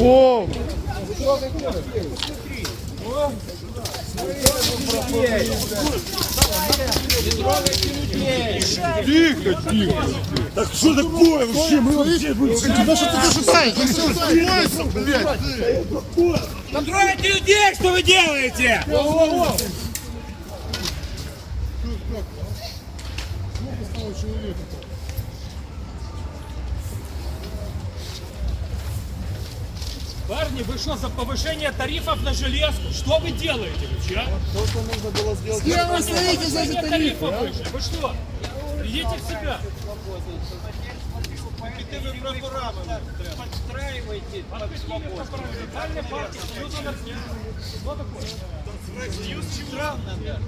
О! Тихо, тихо. Так что такое вообще? Мы вообще... Да что ты шатаешь? Да все, успокойся, блядь. Контролите людей, что вы делаете? Парни, вы что, за повышение тарифов на железку? Что вы делаете вообще? а? С кем вы стоите за Повышение этот тариф? тарифов выше. Вы что? Идите в себя. Подстраивайте под свободу. Социальная партия, Союз анархистов. Что такое? Союз странно, да.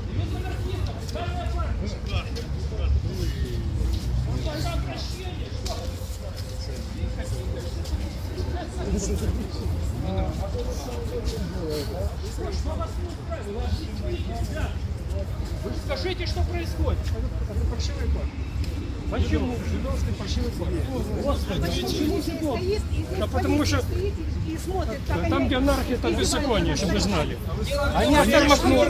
Вы скажите, что происходит? Паршивый ход. Почему? Жидовский паршивый ход. Господи, почему Жидов? Да потому что- и смотрит, как Там, они- где анархия, там беззаконие, чтобы вы знали. Они отмахнули.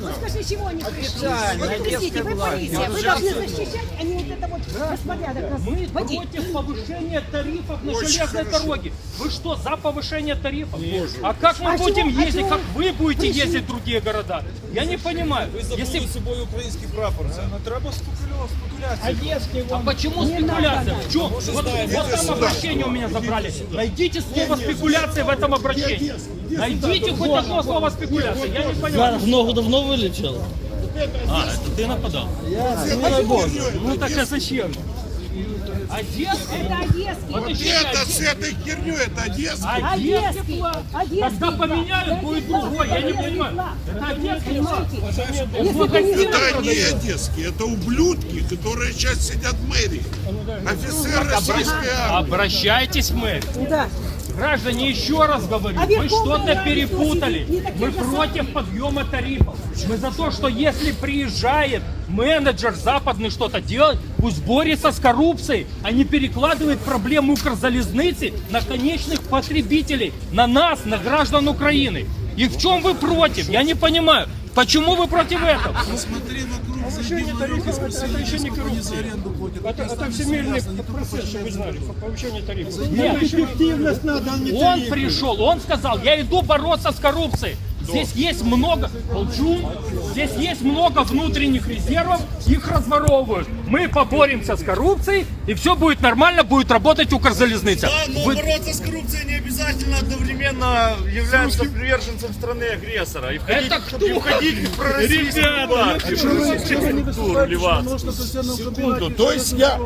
Вот скажи, чего они пришли? Вот придите, одесская вы полиция, вы должны защищать, а не вот это вот беспорядок нас Мы против повышения тарифов на железной дороге. Вы что, за повышение тарифов? А как мы А будем а ездить, как вы будете ездить в другие города? Я не понимаю. Если... собою український прапор. Це не треба спекуляції. А почему спекуляция? В чем? Вот, вот там обращение у меня забрали. Найдите слово спекуляция в этом обращении. Найдите хоть одно слово спекуляция. Я не понимаю. В ногу давно вылечил? А, это ты нападал? Ну так а зачем? Одесский? Это одесский. Вот Это с этой херней, это. Одесский Одесский. флаг. Одесский. Когда поменяют, будет другой. Я не понимаю. Это одесский флаг. Это не одесские, это ублюдки, которые сейчас сидят в мэрии. Офицер российской армии. Обращайтесь в мэр. Да. Граждане, еще раз говорю, А вы Верховная что-то перепутали. Мы против подъема тарифов. Мы за то, что если приезжает менеджер западный что-то делать, пусть борется с коррупцией, а не перекладывает проблему Укрзалезницы на конечных потребителей, на нас, на граждан Украины. И в чем вы против? Я не понимаю. Почему вы против этого? Смотри вокруг, зайди на руки, спроси, это еще не коррупция. Это, это всемирный процесс, чтобы вы знали, повышение тарифов. Эффективность надо, а не Он пришел, он сказал, я иду бороться с коррупцией. Здесь есть много, Волчун, здесь есть много внутренних резервов, их разворовывают. Мы поборемся с коррупцией, и все будет нормально, будет работать Укрзалезница. Да, но Вы- бороться с коррупцией не обязательно одновременно являться приверженцем страны-агрессора и входить, Это кто? и входить в пророссийскую партию, в пророссийскую структуру или вас. Секунду, то есть я